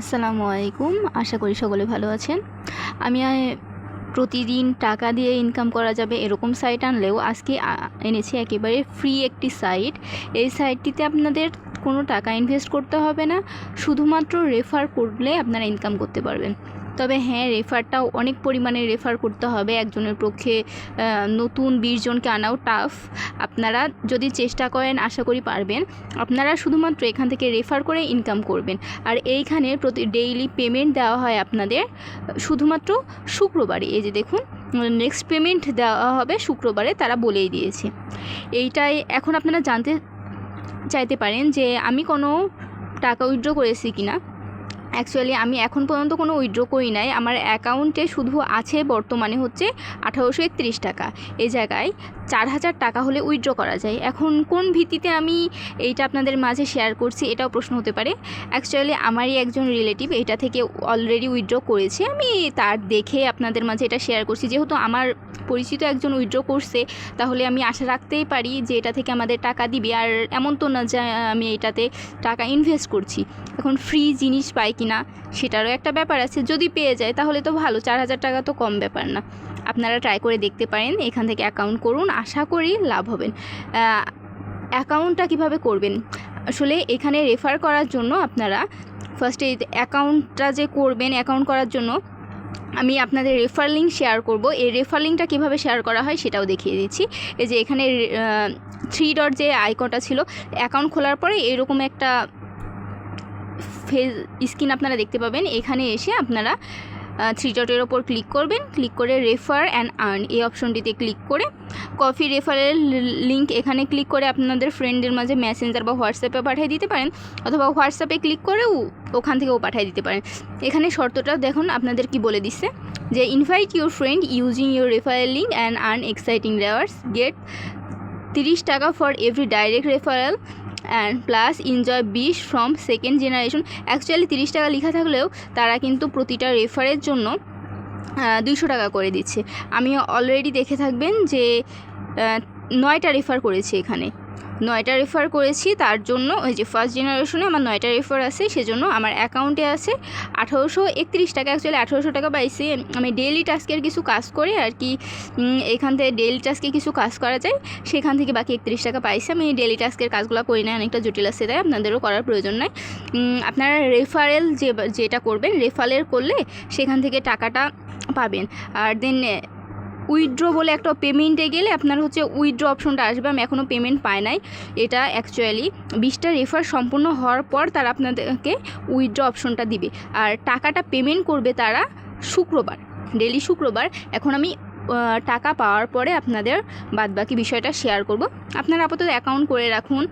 আসসালামু আলাইকুম। আশা করি সকলে ভালো আছেন। আমি প্রতিদিন টাকা দিয়ে ইনকাম করা যাবে এরকম সাইট আনলেও আজকে এনেছি একেবারে ফ্রি একটি সাইট এই সাইটটিতে আপনাদের কোনো টাকা ইনভেস্ট করতে হবে না। শুধুমাত্র রেফার করলে আপনারা ইনকাম করতে পারবেন। তবে হ্যাঁ রেফারটাও অনেক পরিমাণে রেফার করতে হবে। একজনের পক্ষে নতুন বিশ জনকে আনাও টাফ আপনারা যদি চেষ্টা করেন, আশা করি পারবেন। আপনারা শুধুমাত্র এখান থেকে রেফার করে ইনকাম করবেন। আর এইখানে প্রতি ডেইলি পেমেন্ট দেওয়া হয় আপনাদের, শুধুমাত্র শুক্রবারে এই যে দেখুন নেক্সট পেমেন্ট দেওয়া হবে শুক্রবারে, তারা বলেই দিয়েছে। এইটাই এখন আপনারা জানতে চাইতে পারেন যে আমি কোনো টাকা উইথড্র করেছি কি না অ্যাকচুয়ালি আমি এখন পর্যন্ত কোনো উইথড্র করি নাই। আমার অ্যাকাউন্টে শুধু আছে বর্তমানে হচ্ছে আঠারোশো একত্রিশ টাকা। এ জায়গায় চার হাজার টাকা হলে উইথড্র করা যায়। এখন কোন ভিত্তিতে আমি এইটা আপনাদের মাঝে শেয়ার করছি, এটাও প্রশ্ন হতে পারে। অ্যাকচুয়ালি আমারই একজন রিলেটিভ এটা থেকে অলরেডি উইথড্র করেছে। আমি তার দেখে আপনাদের মাঝে এটা শেয়ার করছি। যেহেতু আমার পরিচিত একজন উইথড্র করছে, তাহলে আমি আশা রাখতেই পারি যে এটা থেকে আমাদের টাকা দিবে। আর এমন তো না যে আমি এটাতে টাকা ইনভেস্ট করছি। এখন ফ্রি জিনিস পাই কি না সেটারও একটা ব্যাপার আছে। যদি পেয়ে যায় তাহলে তো ভালো, চার হাজার টাকা তো কম ব্যাপার না। আপনারা ট্রাই করে দেখতে পারেন, এখান থেকে অ্যাকাউন্ট করুন, আশা করি লাভ হবেন। অ্যাকাউন্টটা কীভাবে করবেন? আসলে এখানে রেফার করার জন্য আপনারা ফার্স্টে অ্যাকাউন্টটা যে করবেন অ্যাকাউন্ট করার জন্য আমি আপনাদের রেফার লিঙ্ক শেয়ার করব। এই রেফার লিঙ্কটা কীভাবে শেয়ার করা হয় সেটাও দেখিয়ে দিচ্ছি। এই যে এখানে থ্রি ডট যে আইকনটা ছিল অ্যাকাউন্ট খোলার পরে এরকম একটা ফেস স্ক্রিন আপনারা দেখতে পাবেন। এখানে এসে আপনারা থ্রি ডটের ওপর ক্লিক করবেন। ক্লিক করে রেফার অ্যান্ড আর্ন এই অপশনটিতে ক্লিক করে কফি রেফারের লিঙ্ক এখানে ক্লিক করে আপনাদের ফ্রেন্ডের মাঝে মেসেঞ্জার বা হোয়াটসঅ্যাপে পাঠিয়ে দিতে পারেন অথবা হোয়াটসঅ্যাপে ক্লিক করেও ওখান থেকেও পাঠিয়ে দিতে পারেন। এখানে শর্তটা দেখুন, আপনাদের কি বলে দিচ্ছে? যে invite your friend using your referral link and earn exciting rewards get তিরিশ টাকা for every direct referral and plus enjoy বিশ ফ্রম সেকেন্ড জেনারেশন অ্যাকচুয়ালি তিরিশ টাকা লেখা থাকলেও তারা কিন্তু প্রতিটা রেফারের জন্য দুইশো টাকা করে দিচ্ছে। আমি অলরেডি দেখে থাকবেন যে নয়টা রেফার করেছি এখানে। নয়টা রেফার করেছি, তার জন্য ওই যে ফার্স্ট জেনারেশনে আমার নয়টা রেফার আছে, সেজন্য আমার অ্যাকাউন্টে আছে আঠারোশো একত্রিশ টাকা অ্যাকচুয়ালি আঠারোশো টাকা পাইছি আমি ডেইলি টাস্কের কিছু কাজ করে আর কি এখান থেকে ডেইলি টাস্কে কিছু কাজ করা যায়, সেখান থেকে বাকি একত্রিশ টাকা পাইছি আমি ডেইলি টাস্কের কাজগুলো করি না অনেকটা জটিল আছে, তাই আপনাদেরও করার প্রয়োজন নাই। আপনারা রেফারেল যে, যেটা করবেন রেফারেল করলে সেখান থেকে টাকাটা পাবেন। আর দেন উইথড্র বলে একটা পেমেন্টে গেলে আপনার হচ্ছে উইথড্র অপশনটা আসবে। আমি এখনও পেমেন্ট পাই নাই। এটা অ্যাকচুয়ালি বিশটা রেফার সম্পূর্ণ হওয়ার পর তারা আপনাদেরকে উইথড্র অপশনটা দিবে। আর টাকাটা পেমেন্ট করবে তারা শুক্রবার ডেলি শুক্রবার। এখন আমি টাকা পাওয়ার পরে আপনাদের বাদবাকি বিষয়টা শেয়ার করব। আপনারা আপাতত অ্যাকাউন্ট করে রাখুন।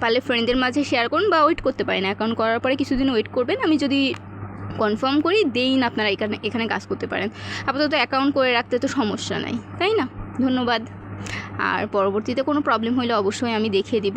পারলে ফ্রেন্ডদের মাঝে শেয়ার করুন বা ওয়েট করতে পারেন। অ্যাকাউন্ট করার পরে কিছুদিন ওয়েট করবেন। আমি যদি কনফার্ম করি দেইন আপনারা এখানে এখানে কাজ করতে পারেন। আপাতত অ্যাকাউন্ট করে রাখতে তো সমস্যা নাই, তাই না? ধন্যবাদ। আর পরবর্তীতে কোনো প্রবলেম হলে অবশ্যই আমি দেখিয়ে দিব।